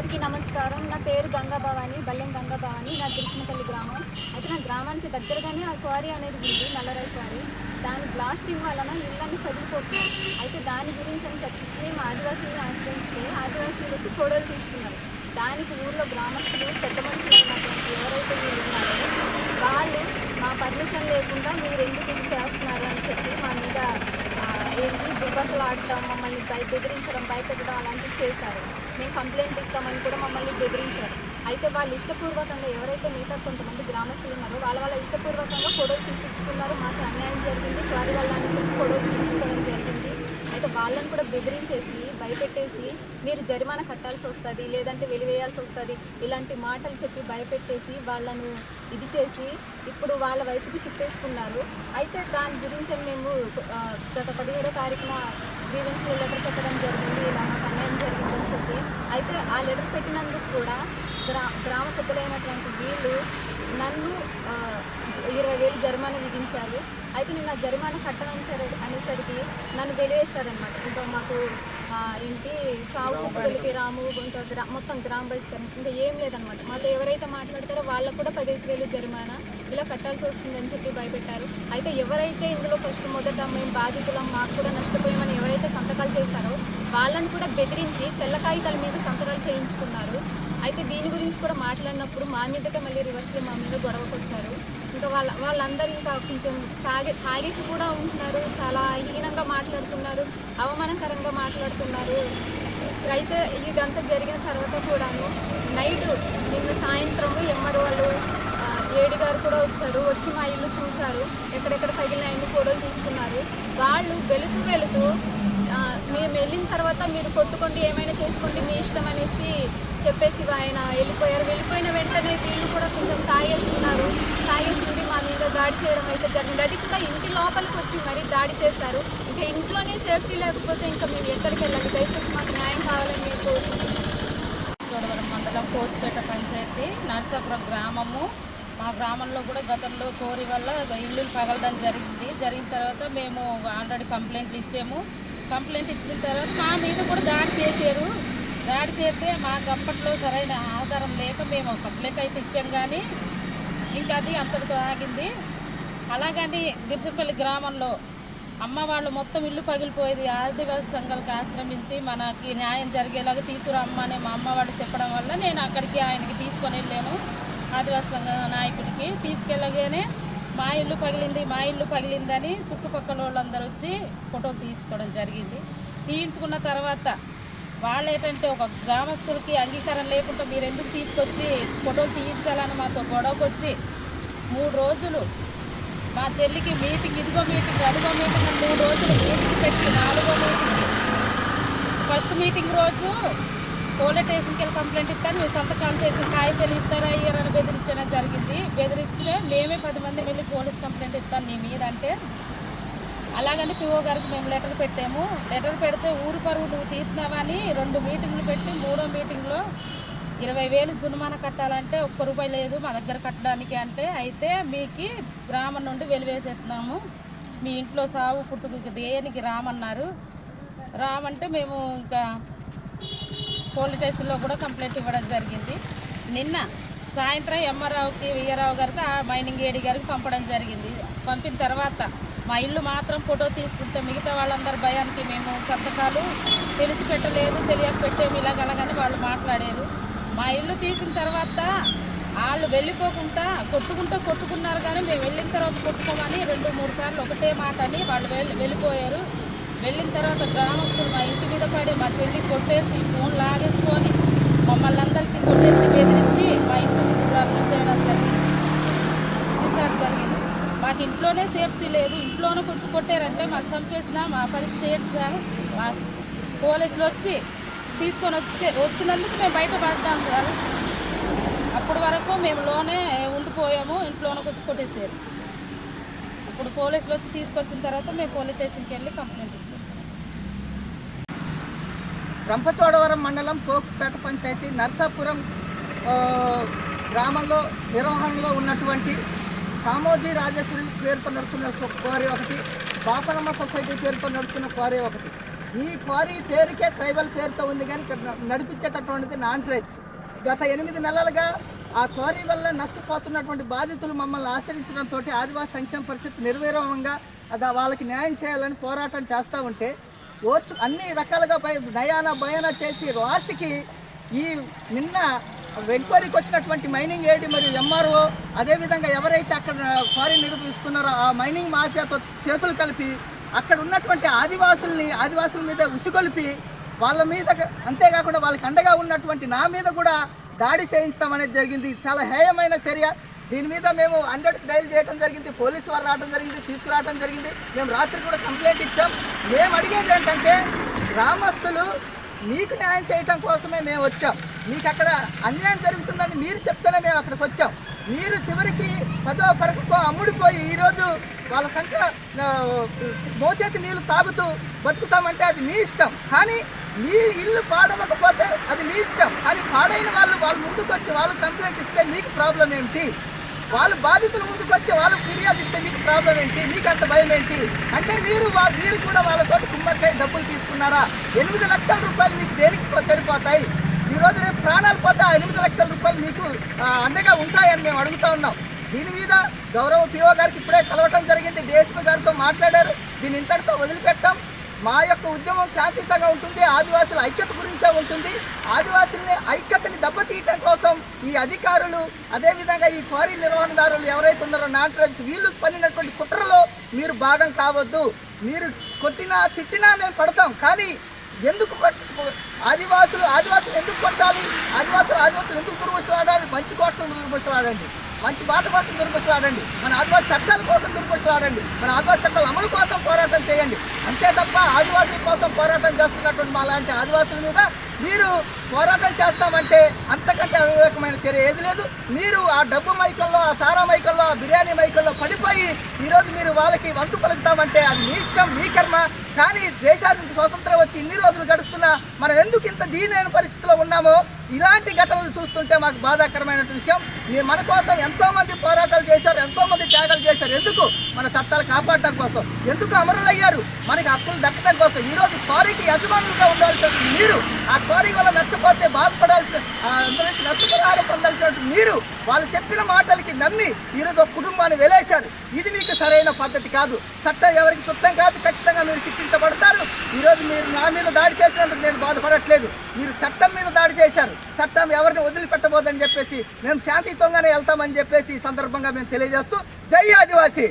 అందరికీ నమస్కారం. నా పేరు గంగా భవాని బల్లెం గంగా భవాని నా గిరిసినపల్లి గ్రామం. అయితే నా గ్రామానికి దగ్గరగానే ఆ క్వారీ అనేది ఉంది నల్లరాయి క్వారీ. దాని బ్లాస్టింగ్ వలన ఇళ్ళని కదిలిపోతున్నాయి. అయితే దాని గురించి అని చెప్పి మేము ఆదివాసీని ఆశ్రయిస్తే ఆదివాసీలు వచ్చి ఫోటోలు తీసుకున్నారు. దానికి ఊర్లో గ్రామస్తులు పెద్ద మనుషులు ఉన్నటువంటి ఎవరైతే మీరు ఉన్నారో వాళ్ళు మా పర్మిషన్ లేకుండా మీరు ఎందుకు ఇది చేస్తున్నారు అని చెప్పి మా మీద ఏంటి? దుర్భాషలు ఆడటం మమ్మల్ని భయ బెదిరించడం భయపెట్టడం అలాంటివి చేశారు. మేము కంప్లైంట్ ఇస్తామని కూడా మమ్మల్ని బెదిరించారు. అయితే వాళ్ళు ఇష్టపూర్వకంగా ఎవరైతే మిగతా కొంతమంది గ్రామస్తులు ఉన్నారో వాళ్ళ వాళ్ళ ఇష్టపూర్వకంగా ఫోటోలు తీపించుకున్నారు మాకు అన్యాయం జరిగింది. వారి వల్ల అని చెప్పి ఫోటోలు తీపించుకోవడం జరిగింది. వాళ్ళని కూడా బెదిరించేసి భయపెట్టేసి మీరు జరిమానా కట్టాల్సి వస్తుంది లేదంటే వెలివేయాల్సి వస్తుంది ఇలాంటి మాటలు చెప్పి భయపెట్టేసి వాళ్ళను ఇది చేసి ఇప్పుడు వాళ్ళ వైపుకి తిప్పేసుకున్నారు. అయితే దాని గురించి మేము గత పదిహేడో తారీఖున గ్రీవెన్స్లో లెటర్ పెట్టడం జరిగింది ఇలా మాకు అన్యాయం జరిగిందని చెప్పి. అయితే ఆ లెటర్ పెట్టినందుకు కూడా గ్రా గ్రామ పెద్దలైనటువంటి వీళ్ళు నన్ను ఇరవై వేలు జరిమానా విధించారు. అయితే నేను ఆ జరిమానా కట్టనని సరే అనేసరికి నన్ను వెలివేశారనమాట ఇంకా మాకు ఏంటి చావు కుక్కలకి రాము ఇంకా గ్రా మొత్తం గ్రామ బహిష్కరణ ఇంకా ఏం లేదనమాట మాతో ఎవరైతే మాట్లాడతారో వాళ్ళకు కూడా పదిహేను వేలు జరిమానా ఇలా కట్టాల్సి వస్తుందని చెప్పి భయపెట్టారు. అయితే ఎవరైతే ఇందులో ఫస్ట్ మొదట మేము బాధితులం మాకు కూడా నష్టపోయామని ఎవరైతే సంతకాలు చేశారో వాళ్ళని కూడా బెదిరించి తెల్ల కాగితాల మీద సంతకాలు చేయించుకున్నారు. అయితే దీని గురించి కూడా మాట్లాడినప్పుడు మా మీదకే మళ్ళీ రివర్స్లో మా మీద గొడవకు వచ్చారు. ఇంకా వాళ్ళ వాళ్ళందరూ ఇంకా కొంచెం తాగే తాగేసి కూడా ఉంటున్నారు. చాలా హీనంగా మాట్లాడుతున్నారు. అవమానకరంగా మాట్లాడుతున్నారు. అయితే ఇదంతా జరిగిన తర్వాత కూడాను నైట్ నిన్న సాయంత్రం ఎమ్మర్ వాళ్ళు ఏడి గారు కూడా వచ్చారు. వచ్చి మా ఇల్లు చూశారు. ఎక్కడెక్కడ పగిలినాయని ఫోటోలు తీసుకున్నారు. వాళ్ళు వెళుతూ వెళుతూ మేము తర్వాత మీరు కొట్టుకోండి ఏమైనా చేసుకోండి మీ ఇష్టం అనేసి చెప్పేసి ఆయన వెళ్ళిపోయారు. వెళ్ళిపోయిన వెంటనే వీళ్ళు కూడా కొంచెం తాగేసుకున్నారు తాగేసుకుంటే మా మీద దాడి చేయడం అయితే జరిగింది. అది కూడా ఇంటి లోపలికి వచ్చి మరీ దాడి చేశారు. ఇంకా ఇంట్లోనే సేఫ్టీ లేకపోతే ఇంకా మేము ఎక్కడికి వెళ్ళాలి? దయచేసి మాకు న్యాయం కావాలని మేము కోరుకుంటున్నాం. చోడవరం మండలం కోసిపేట పంచాయతీ నరసాపురం గ్రామము. మా గ్రామంలో కూడా గతంలో కోరి వల్ల ఇల్లు పగలడం జరిగింది. జరిగిన తర్వాత మేము ఆల్రెడీ కంప్లైంట్లు ఇచ్చాము. కంప్లైంట్ ఇచ్చిన తర్వాత మా మీద కూడా దాడి చేశారు. దాడి చేస్తే మాకు అప్పట్లో సరైన ఆధారం లేక మేము కంప్లైంట్ అయితే ఇచ్చాం కానీ ఇంకా అది అంతటితో ఆగింది. అలాగని గిరిసపల్లి గ్రామంలో అమ్మ వాళ్ళు మొత్తం ఇల్లు పగిలిపోయేది ఆదివాసి సంఘాలకు ఆశ్రమించి మనకి న్యాయం జరిగేలాగా తీసుకురమ్మ అని మా అమ్మ వాళ్ళు చెప్పడం వల్ల నేను అక్కడికి ఆయనకి తీసుకొని వెళ్ళాను. ఆదివాసి సంఘ నాయకుడికి తీసుకెళ్ళగానే మా ఇల్లు పగిలింది మా ఇల్లు పగిలిందని చుట్టుపక్కల వాళ్ళందరూ వచ్చి ఫోటోలు తీయించుకోవడం జరిగింది. తీయించుకున్న తర్వాత వాళ్ళు ఏంటంటే ఒక గ్రామస్తులకి అంగీకారం లేకుండా మీరు ఎందుకు తీసుకొచ్చి ఫోటోలు తీయించాలని మాతో గొడవకు వచ్చి మూడు రోజులు మా చెల్లికి మీటింగ్ ఇదిగో మీటింగ్ అదిగో మీటింగ్ అని మూడు రోజులు మీటింగ్ పెట్టి నాలుగో మీటింగ్ ఫస్ట్ మీటింగ్ రోజు పోలీస్ స్టేషన్కి వెళ్ళి కంప్లైంట్ ఇస్తాను. మీరు సంతకాలు చేసి కాగితాలు ఇస్తారా ఇయ్యారని బెదిరించడం జరిగింది. బెదిరించిన మేమే పది మంది వెళ్ళి పోలీస్ కంప్లైంట్ ఇస్తాను నీ మీద అంటే. అలాగని పిఓ గారికి మేము లెటర్ పెట్టాము. లెటర్ పెడితే ఊరు పరువు నువ్వు తీస్తున్నావని రెండు మీటింగ్లు పెట్టి మూడో మీటింగ్లో ఇరవై వేలు జుర్మానా కట్టాలంటే ఒక్క రూపాయి లేదు మా దగ్గర కట్టడానికి అంటే. అయితే మీకు గ్రామం నుండి వెలివేసేస్తున్నాము. మీ ఇంట్లో సావు పుట్టుకు దేనికి రామన్నారు. రామంటే మేము ఇంకా పోలీస్ స్టేషన్లో కూడా కంప్లైంట్ ఇవ్వడం జరిగింది. నిన్న సాయంత్రం ఎంఆర్ఆవుకి వియ్యరావు గారికి ఆ మైనింగ్ ఏడి గారికి పంపడం జరిగింది. పంపిన తర్వాత మా ఇల్లు మాత్రం ఫోటో తీసుకుంటే మిగతా వాళ్ళందరి భయానికి మేము సంతకాలు తెలిసి పెట్టలేదు తెలియక పెట్టేమి ఇలాగలగని వాళ్ళు మాట్లాడారు. మా ఇల్లు తీసిన తర్వాత వాళ్ళు వెళ్ళిపోకుండా కొట్టుకుంటూ కొట్టుకున్నారు కానీ మేము వెళ్ళిన తర్వాత కొట్టుకోమని రెండు మూడు సార్లు ఒకటే మాట అని వాళ్ళు వెళ్ళి వెళ్ళిపోయారు. వెళ్ళిన తర్వాత గ్రామస్తులు మా ఇంటి మీద పడి మా చెల్లి కొట్టేసి ఫోన్ లాగేసుకొని మమ్మల్ని అందరికీ కొట్టేసి బెదిరించి మా ఇంటి మీద ధర్నా చేయడం జరిగింది. ఈసారి జరిగింది. మాకు ఇంట్లోనే సేఫ్టీ లేదు. ఇంట్లోనే కొంచెం కొట్టారంటే మాకు చంపేసిన మా పరిస్థితి ఏంటి సార్? మా పోలీసులు వచ్చి తీసుకొని వచ్చే వచ్చినందుకు మేము బయట సార్. అప్పటి వరకు మేము లోనే ఉండిపోయాము. ఇంట్లోనే కొంచెం కొట్టేసారు ఇప్పుడు పోలీసులు వచ్చి తీసుకొచ్చిన తర్వాత మేము పోలీస్ స్టేషన్కి వెళ్ళి కంప్లైంట్ ఇచ్చాం. రంపచోడవరం మండలం పోక్స్పేట పంచాయతీ నర్సాపురం గ్రామంలో నిర్వహణలో ఉన్నటువంటి కామోజీ రాజేశ్వరి పేరుతో నడుస్తున్న క్వారీ ఒకటి బాపనమ్మ సొసైటీ పేరుతో నడుస్తున్న క్వారీ ఒకటి. ఈ క్వారీ పేరుకే ట్రైబల్ పేరుతో ఉంది కానీ నడిపించేటటువంటిది నాన్ ట్రైబ్స్. గత ఎనిమిది నెలలుగా ఆ క్వారీ వల్ల నష్టపోతున్నటువంటి బాధితులు మమ్మల్ని ఆశ్రయించడంతో ఆదివాసీ సంక్షేమ పరిషత్ నిర్విరామంగా అది వాళ్ళకి న్యాయం చేయాలని పోరాటం చేస్తూ ఉంటే ఓర్చు అన్ని రకాలుగా భయ నయాన భయాన చేసి లాస్ట్కి ఈ నిన్న ఎంక్వైరీకి వచ్చినటువంటి మైనింగ్ ఏడి మరియు ఎంఆర్ఓ అదేవిధంగా ఎవరైతే అక్కడ క్వారీ నిరూపిస్తున్నారో ఆ మైనింగ్ మాఫియాతో చేతులు కలిపి అక్కడ ఉన్నటువంటి ఆదివాసుల్ని ఆదివాసుల మీద ఉసిగొలిపి వాళ్ళ మీద అంతేకాకుండా వాళ్ళకి అండగా ఉన్నటువంటి నా మీద కూడా దాడి చేయించడం అనేది జరిగింది. చాలా హేయమైన చర్య. దీని మీద మేము హండ్రెడ్ డైల్ చేయడం జరిగింది. పోలీసు వారు రావడం జరిగింది తీసుకురావడం జరిగింది. మేము రాత్రి కూడా కంప్లైంట్ ఇచ్చాం. మేము అడిగేది ఏంటంటే గ్రామస్తులు మీకు న్యాయం చేయటం కోసమే మేము వచ్చాం. మీకు అక్కడ అన్యాయం జరుగుతుందని మీరు చెప్తేనే మేము అక్కడికి వచ్చాం. మీరు చివరికి పదో పరకతో అమ్ముడిపోయి ఈరోజు వాళ్ళ సంఖ్య మోచేతి నీళ్ళు తాగుతూ బతుకుతామంటే అది మీ ఇష్టం. కానీ మీ ఇల్లు పాడవకపోతే అది మీ ఇష్టం. కానీ పాడైన వాళ్ళు వాళ్ళు ముందుకు వచ్చి వాళ్ళు కంప్లైంట్ ఇస్తే మీకు ప్రాబ్లం ఏంటి? వాళ్ళు బాధితులు ముందుకు వచ్చి వాళ్ళు ఫిర్యాదు ఇస్తే మీకు ప్రాబ్లం ఏంటి? మీకు అంత భయం ఏంటి? అంటే మీరు మీరు కూడా వాళ్ళతో కుమ్మక్కై డబ్బులు తీసుకున్నారా? ఎనిమిది లక్షల రూపాయలు మీకు దేనికి సరిపోతాయి? ఈ రోజు రేపు ప్రాణాలు పోతే ఆ ఎనిమిది లక్షల రూపాయలు మీకు అండగా ఉంటాయని మేము అడుగుతా ఉన్నాం. దీని మీద గౌరవ పిఓ గారికి ఇప్పుడే కలవటం జరిగింది. డిఎస్పీ గారితో మాట్లాడారు. దీని ఇంతటితో వదిలిపెట్టాం. మా యొక్క ఉద్యమం శాంతియుతంగా ఉంటుంది ఆదివాసుల ఐక్యత గురించే ఉంటుంది. ఆదివాసుల్ని ఐక్యతని దెబ్బతీయటం కోసం ఈ అధికారులు అదేవిధంగా ఈ క్వారీ నిర్వహణదారులు ఎవరైతే ఉన్నారో నాన్ ట్రైబ్స్ వీళ్ళు పనినటువంటి కుట్రలో మీరు భాగం కావద్దు. మీరు కొట్టినా తిట్టినా మేము పడతాం. కానీ ఎందుకు ఆదివాసులు ఆదివాసులు ఎందుకు కొట్టాలి? ఆదివాసులు ఆదివాసులు ఎందుకు దుర్భుషలాడాలి? మంచి కోసం దుర్భుషలాడండి. మంచి బాట కోసం దుర్భుషలాడండి. మన ఆదివాసి చట్టాల కోసం దుర్భుషలాడండి. మన ఆదివాసి చట్టాల అమలు కోసం పోరాటం చేయండి. అంతే తప్ప ఆదివాసుల కోసం పోరాటం చేస్తున్నటువంటి మా లాంటి ఆదివాసుల మీద మీరు పోరాటం చేస్తామంటే అంతకంటే అవివేకమైన చర్య ఏది లేదు. మీరు ఆ డబ్బు మైకల్లో ఆ సారా మైకల్లో ఆ బిర్యానీ మైకల్లో పడిపోయి ఈరోజు మీరు వాళ్ళకి వంతు పలుకుతామంటే అది మీ ఇష్టం మీ కర్మ. కానీ దేశానికి స్వతంత్రం వచ్చి ఇన్ని రోజులు గడుస్తున్నా మనం ఎందుకు ఇంత దీనైన పరిస్థితిలో ఉన్నామో ఇలాంటి ఘటనలు చూస్తుంటే మాకు బాధాకరమైన విషయం. మీరు మన కోసం ఎంతోమంది పోరాటాలు చేశారు ఎంతోమంది త్యాగాలు చేశారు. ఎందుకు? మన చట్టాలు కాపాడటం కోసం. ఎందుకు అమరులయ్యారు? మనకి హక్కులు దక్కడం కోసం. ఈరోజు క్వారీకి యజమానులుగా ఉండాల్సిన మీరు ఆ క్వారీ వల్ల నష్టపోతే బాధపడాల్సి ఆ అందులో నుంచి నష్టపరిహారం పొందాల్సినటువంటి మీరు వాళ్ళు చెప్పిన మాటలకి నమ్మి ఈరోజు ఒక కుటుంబాన్ని వెలేశారు. ఇది మీకు సరైన పద్ధతి కాదు. చట్టం ఎవరికి చుట్టం కాదు. ఖచ్చితంగా మీరు శిక్షించబడతారు. ఈరోజు మీరు నా మీద దాడి చేసినందుకు నేను బాధపడట్లేదు. మీరు చట్టం మీద దాడి చేశారు. చట్టం ఎవరిని వదిలిపెట్టబోదని చెప్పేసి మేము శాంతియుతంగానే వెళ్తామని చెప్పేసి ఈ సందర్భంగా మేము తెలియజేస్తూ జై ఆదివాసీ.